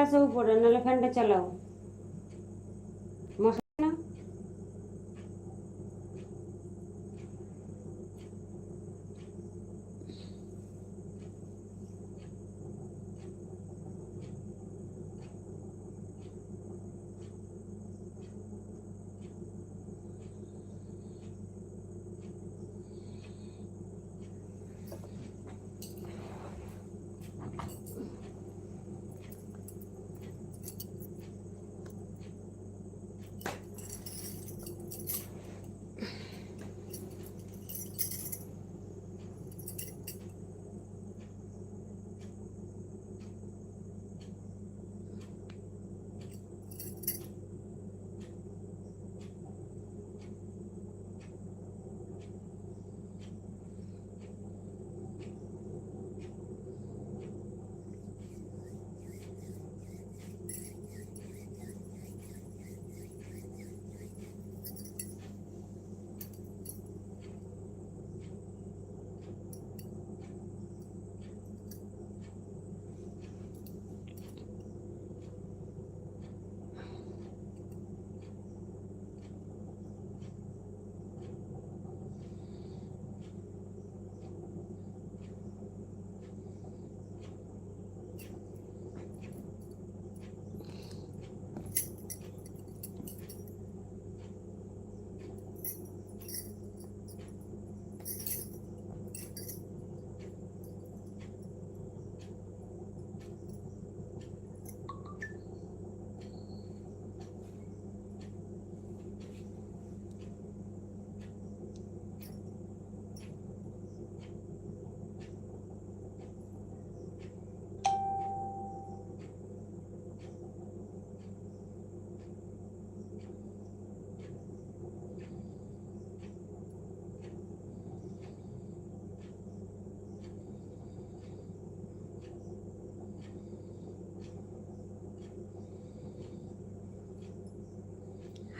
আসো উপরে নাহলে ফ্যানটা চালাও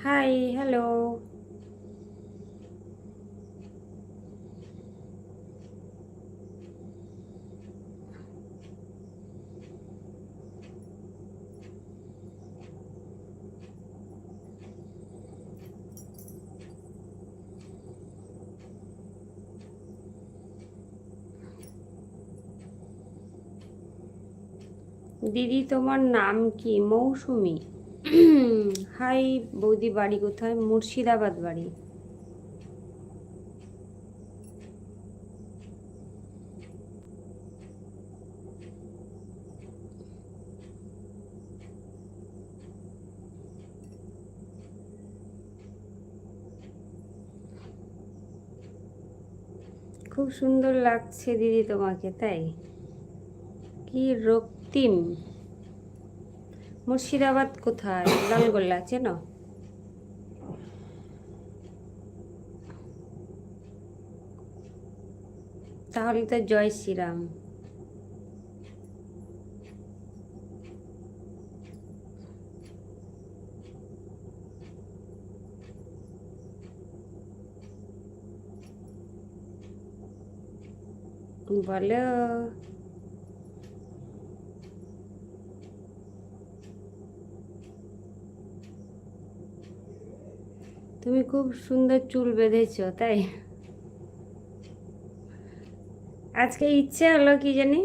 হাই হ্যালো দিদি তোমার নাম কি? মৌসুমি? হাই বৌদি বাড়ি কোথায়? মুর্শিদাবাদ বাড়ি। খুব সুন্দর লাগছে দিদি তোমাকে তাই? কি রক্তিম। মুর্শিদাবাদ কোথায়? লালগোল্লা চেনো? তাহলে তো জয় শ্রীরাম। বলো। তুমি খুব সুন্দর চুল বেঁধেছ তাই? আজকে ইচ্ছে হলো কি জানি?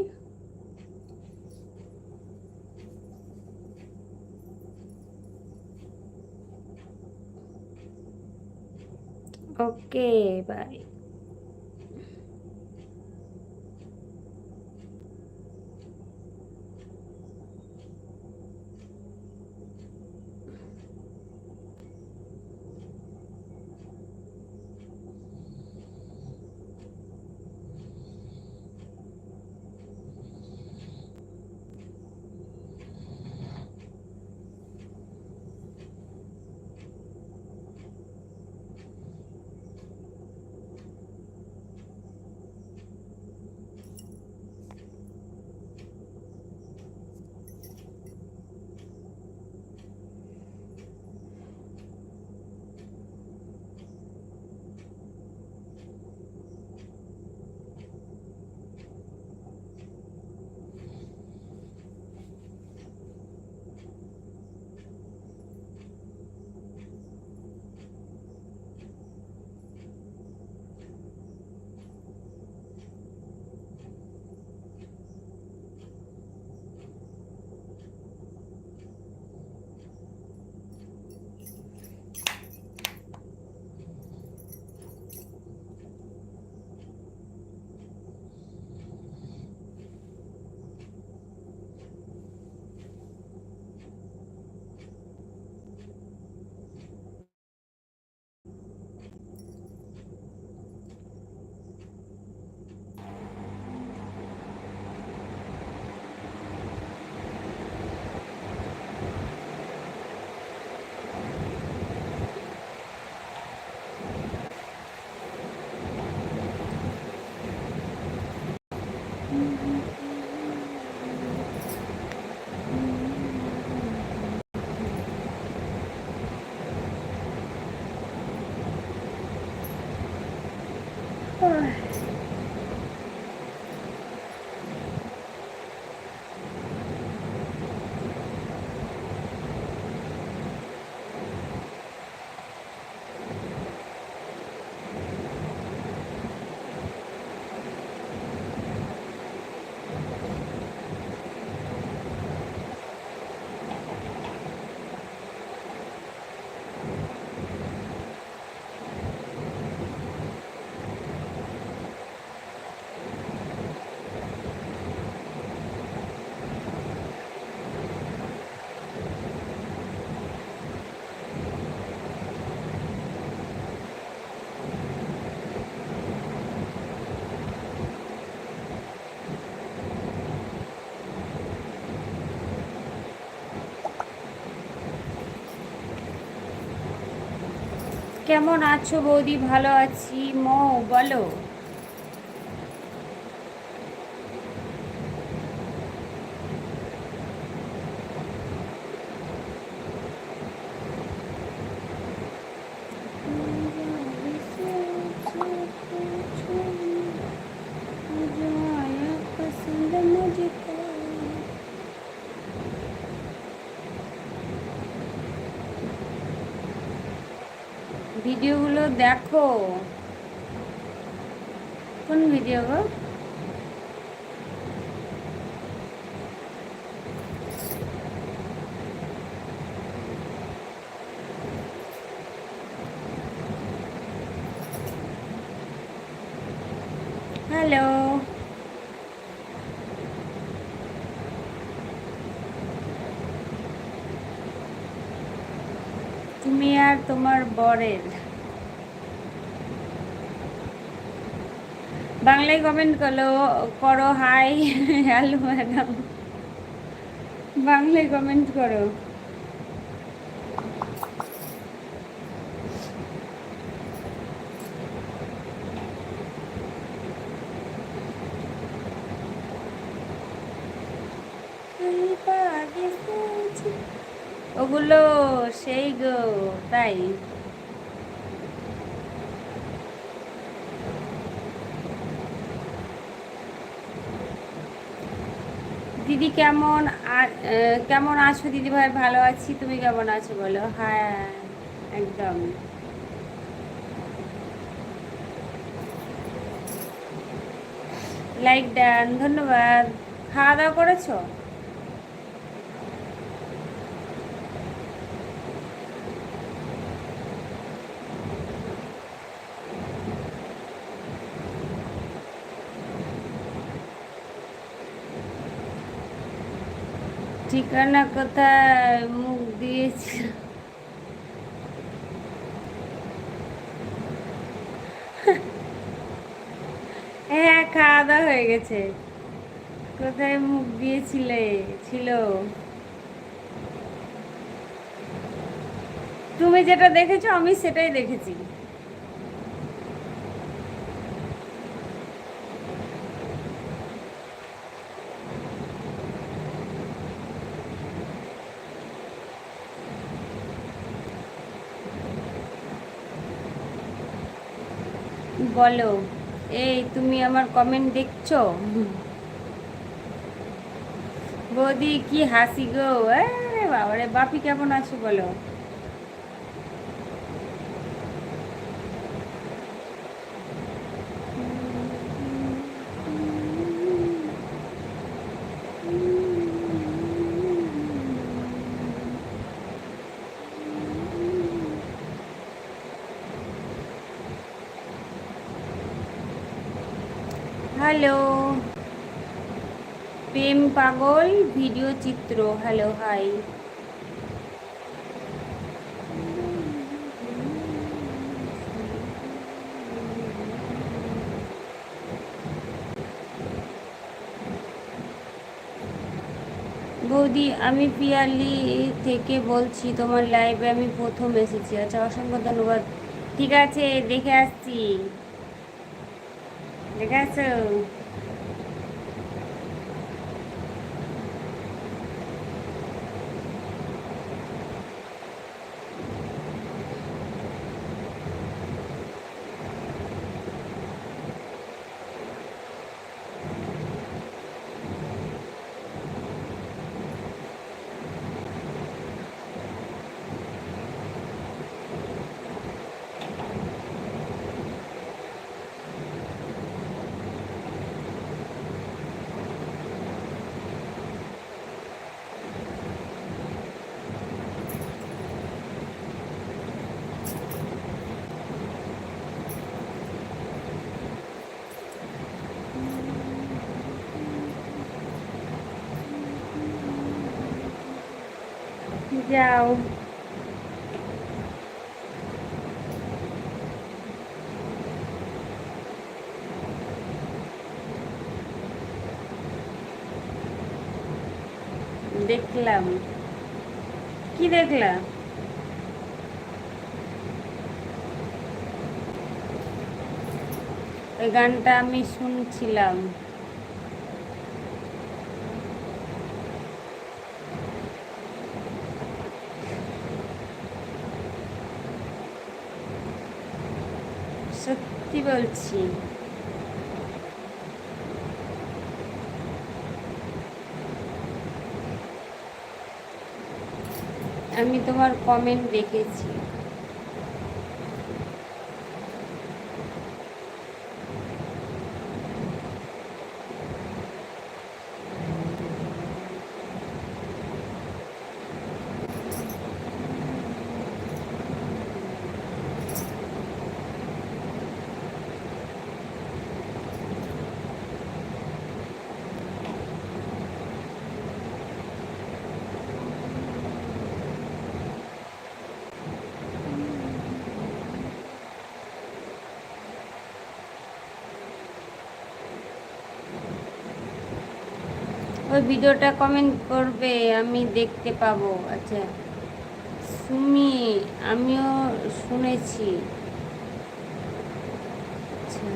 Okay bye Ay. কেমন আছো বৌদি? ভালো আছি। মো বলো। দেখো। কোন ভিডিও গো? হ্যালো তুমি আর তোমার বরের বাংলায় কমেন্ট করো করো হাই হ্যালো ম্যাডাম বাংলায় কমেন্ট করো। ওগুলো সেই গো তাই। কেমন কেমন আছো দিদি ভাই ভালো আছি। তুমি কেমন আছো বলো? হ্যাঁ একদম। লাইক ড্যান ধন্যবাদ। খাওয়া দাওয়া করেছ? ঠিকানা কোথায় মুখ দিয়েছি? হ্যাঁ খাওয়া দাওয়া হয়ে গেছে। কোথায় মুখ দিয়েছিলে? ছিল। তুমি যেটা দেখেছ, আমি সেটাই দেখেছি। বলো। এই, তুমি আমার কমেন্ট দেখছ? বৌদি, কি হাসি গো? বাবারে, বাপি কেমন আছো বলো? হ্যালো। প্রেম পাগল ভিডিও চিত্র। Hello, hi. বৌদি, আমি পিয়ালি থেকে বলছি, তোমার লাইভে আমি প্রথম এসেছি। আচ্ছা অসংখ্য ধন্যবাদ। ঠিক আছে, দেখে আসছি। দেখে আসো যাও। দেখলাম। কি দেখলাম ওই গানটা আমি শুনছিলাম। সত্যি বলছি। আমি তোমার কমেন্ট দেখেছি। ওই ভিডিওটা কমেন্ট করবে আমি দেখতে পাবো। আচ্ছা সুমি আমিও শুনেছি আচ্ছা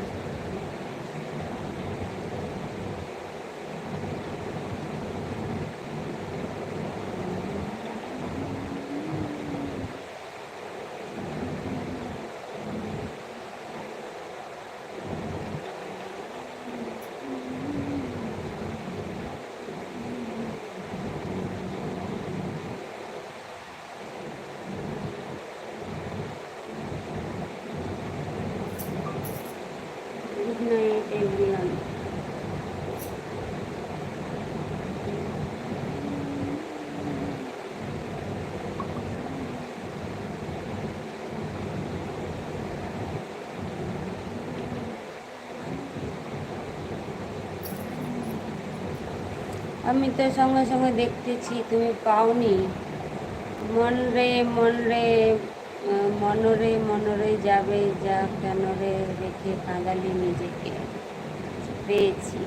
গুড নাইট এভরিওয়ান আমি তো সঙ্গে সঙ্গে দেখতেছি, তুমি পাওনি। মন রে মন রে মনরে মনরে যাবে যা, কেন রে রেখে কাঁদালি নিজেকে। পেয়েছি।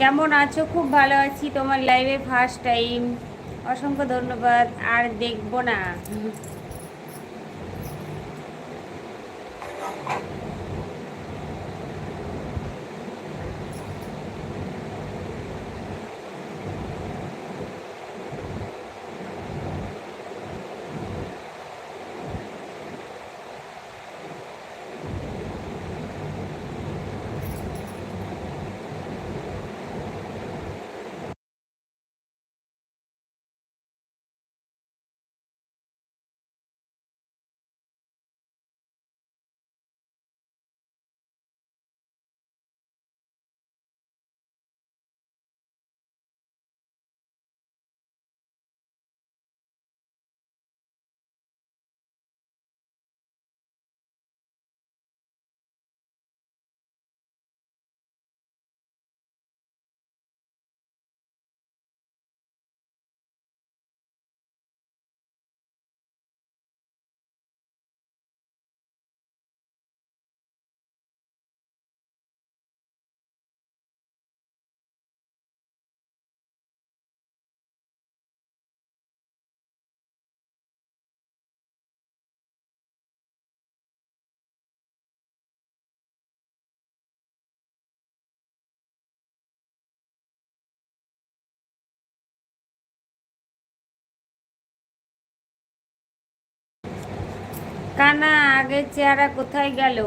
কেমন আছো? খুব ভালো আছি। তোমার লাইভে ফার্স্ট টাইম অসংখ্য ধন্যবাদ। আর দেখব না। কানা, আগের চেহারা কোথায় গেল?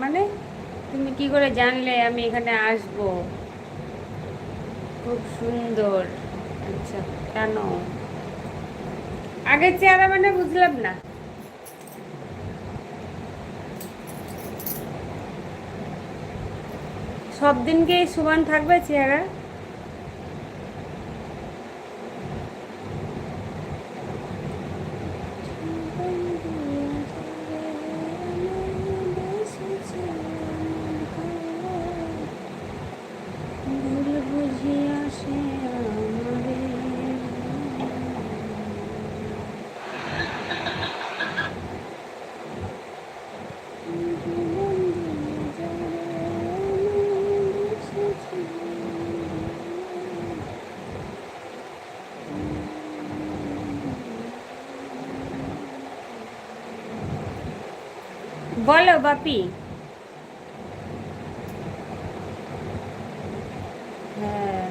মানে তুমি কি করে জানলে আমি এখানে আসব? খুব সুন্দর। আচ্ছা কেন? আগের চেহারা মানে বুঝলাম না। সব দিনকে সমান থাকবে চেহারা ভুল বুঝিয়া সে আমারে বলো বাপি। হ্যাঁ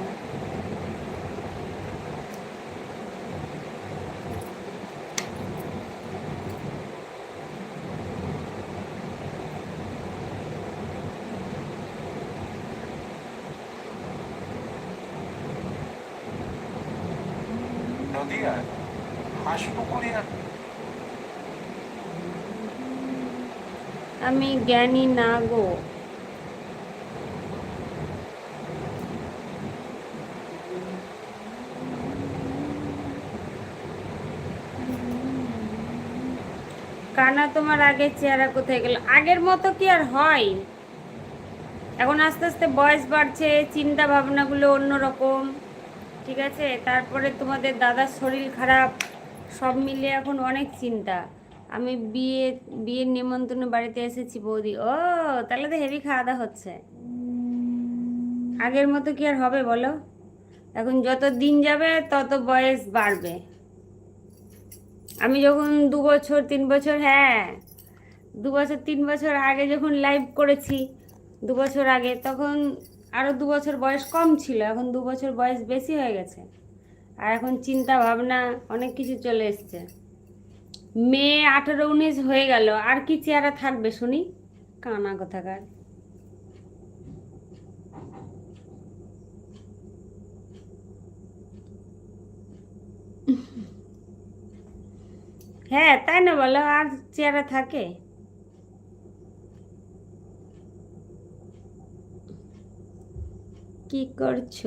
নদিয়া হাঁসপুকুরিয়া আমি জ্ঞানী না গো। কানা তোমার আগের চেহারা কোথায় গেল? আগের মতো কি আর হয়? এখন আস্তে আস্তে বয়স বাড়ছে, চিন্তা ভাবনাগুলো অন্যরকম, ঠিক আছে? তারপরে তোমাদের দাদার শরীর খারাপ, সব মিলিয়ে এখন অনেক চিন্তা। আমি বিয়ে, বিয়ের নিমন্ত্রণে বাড়িতে এসেছি বৌদি। ও, তাহলে তো হেভি খাওয়া দাওয়া হচ্ছে। আগের মতো কি আর হবে বলো? এখন যত দিন যাবে, তত বয়স বাড়বে। আমি যখন দু বছর, তিন বছর হ্যাঁ দু বছর, তিন বছর আগে যখন লাইভ করেছি, দু বছর আগে, তখন আরও দু বছর বয়স কম ছিল, এখন দু বছর বয়স বেশি হয়ে গেছে। আর এখন চিন্তা ভাবনা অনেক কিছু চলে এসছে। মেয়ে আঠেরো উনিশ হয়ে গেল। আর কি চেহারা থাকবে শুনি? কানা কোথাকার। হ্যাঁ তাই না বলো? আর চেহারা থাকে? কি করছ?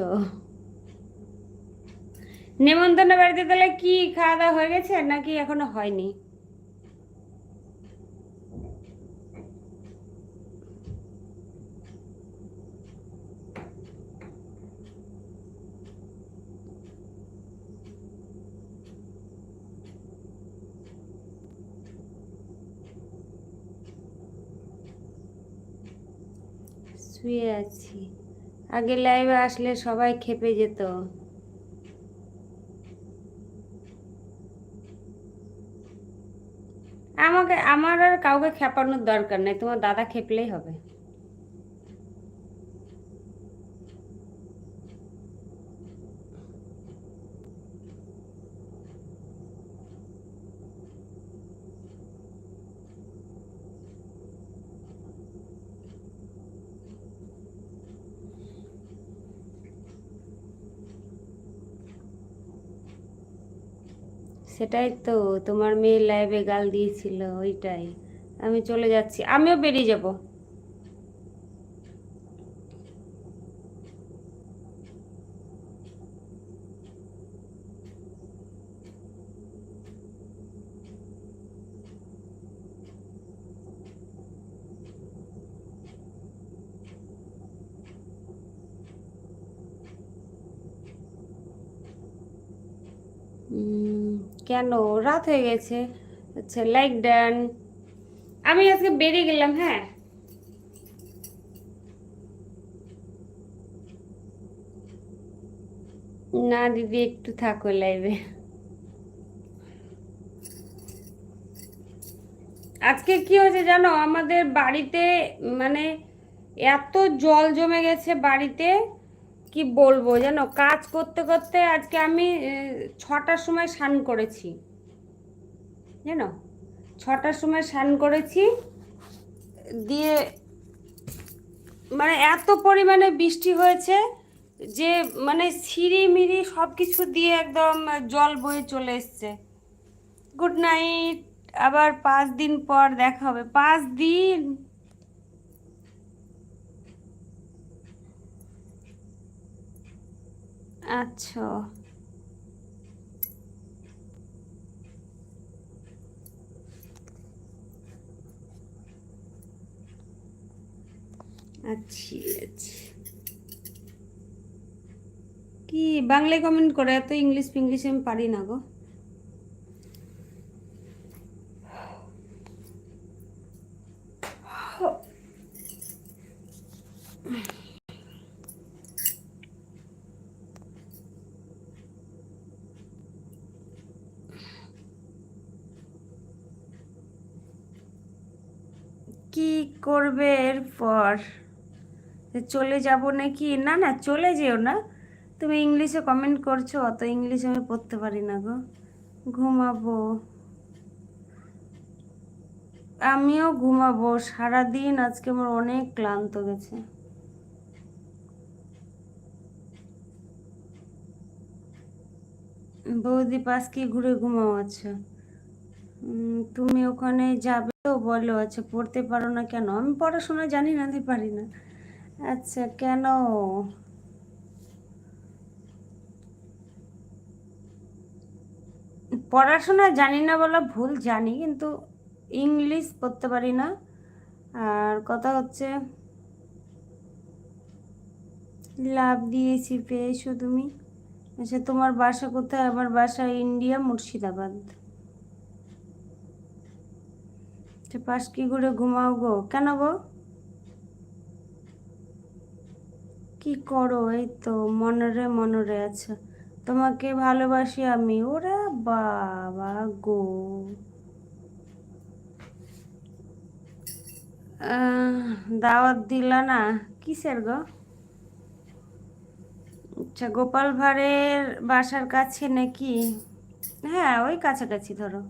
নেমন্তন্ন বাড়িতে তাহলে কি খাওয়া দাওয়া হয়ে গেছে নাকি এখনও হয়নি? শুয়ে আছি। আগে লাইভে আসলে সবাই খেপে যেত আমাকে আমার আর কাউকে খেপানোর দরকার নেই তোমার দাদা খেপলেই হবে সেটাই তো তোমার মেয়ে লাইভে গাল দিয়েছিল ওইটাই আমি চলে যাচ্ছি। আমিও বেরিয়ে যাব। কেন? রাত হয়ে গেছে। আচ্ছা লাইক ডান আমি আজকে বেরিয়ে গেলাম হ্যাঁ। না, দিদি, একটু থাকো লাইভে। আজকে কি হয়েছে জানো? আমাদের বাড়িতে মানে এত জল জমে গেছে বাড়িতে, কি বলব জানো? কাজ করতে করতে আজকে আমি ছটার সময় স্নান করেছি। জানো? ছটার সময় স্নান করেছি। দিয়ে মানে এত পরিমাণে বৃষ্টি হয়েছে যে মানে সিঁড়ি মিড়ি সব কিছু দিয়ে একদম জল বয়ে চলে এসছে। গুড নাইট, আবার পাঁচ দিন পর দেখা হবে। পাঁচ দিন? আচ্ছা। আচ্ছা আচ্ছা। কি বাংলায় কমেন্ট করে, এত ইংলিশ ফিংলিশ আমি পারি না গো। কি করবে এরপর? যে চলে যাব নাকি? না না, চলে যেও না। তুমি ইংলিশে কমেন্ট করছ, অত ইংলিশ আমি পড়তে পারি না গো। ঘুমাবো। আমিও ঘুমাবো, সারাদিন আজকে আমার অনেক ক্লান্ত গেছে। বৌদি পাশ কি ঘুরে ঘুমাও আচ্ছা। তুমি ওখানে যাবে তো বলো আচ্ছা পড়তে পারো না কেন? আমি পড়াশোনা জানি না পারি না। আচ্ছা কেন? পড়াশোনা জানি না বলা ভুল, জানি, কিন্তু ইংলিশ পড়তে পারি না। আর কথা হচ্ছে লাভ দিয়েছি পেয়েছ তুমি আচ্ছা তোমার বাসা কোথায়? আমার বাসা ইন্ডিয়া, মুর্শিদাবাদ। আচ্ছা পাশ কি করে ঘুমাও গো? কেন গো? কি করো? এই তো মনরে মনরে আচ্ছা তোমাকে ভালোবাসি আমি। ওরা বাবা গো। দাওয়াত দিলা না? কিসের গো? আচ্ছা গোপাল ভাঁড়ের বাসার কাছে নাকি? হ্যাঁ ওই কাছাকাছি ধরো।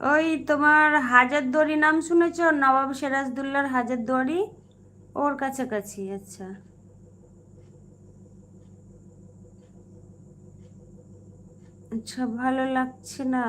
ওই তোমার হাজারদুয়ারি নাম শুনেছ? নবাব সিরাজদুল্লার হাজারদুয়ারি? ওর কাছাকাছি আচ্ছা। আচ্ছা ভালো লাগছে না।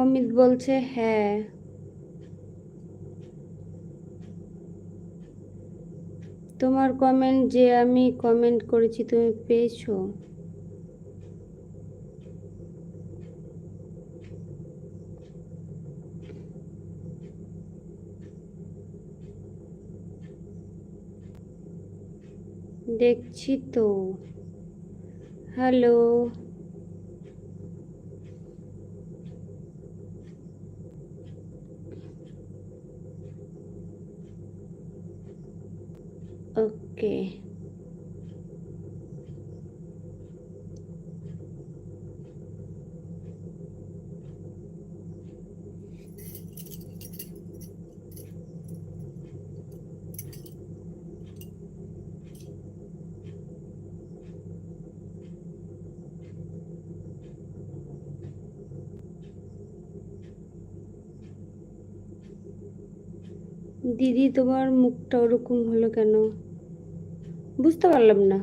অমিত বলছে হ্যাঁ। তোমার কমেন্ট যে আমি কমেন্ট করেছি তুমি পেয়েছ। দেখছি তো। হ্যালো ওকে তোমার মুখটা ওরকম হলো কেন? বুঝতে পারলাম না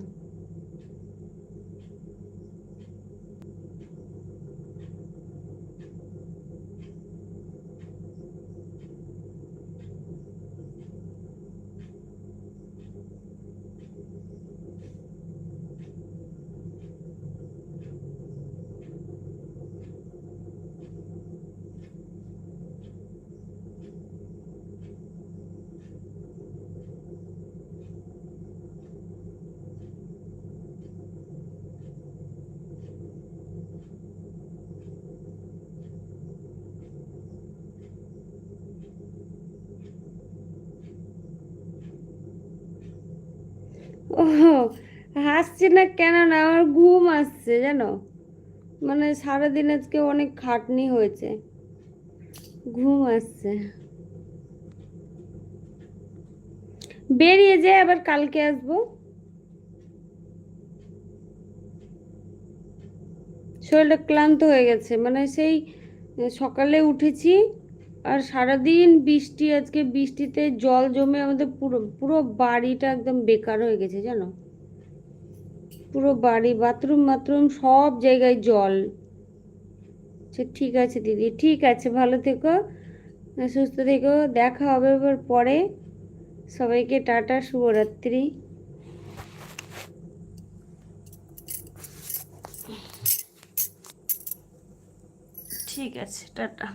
ও হাসছি না কেন না, আমার ঘুম আসছে, জানো? মানে সারাদিন আজকে অনেক খাটনি হয়েছে। ঘুম আসছে। বেরিয়ে যায় আবার কালকে আসব। শরীরটা ক্লান্ত হয়ে গেছে মানে সেই সকালে উঠেছি আর সারাদিন বৃষ্টি, আজকে বৃষ্টিতে জল জমে আমাদের পুরো পুরো বাড়িটা একদম বেকার হয়ে গেছে, জানো? পুরো বাড়ি বাথরুম বাথরুম সব জায়গায় জল। আচ্ছা ঠিক আছে দিদি, ঠিক আছে, ভালো থেকো, সুস্থ থেকো, দেখা হবে এবার পরে। সবাইকে টাটা, শুভরাত্রি। ঠিক আছে, টাটা।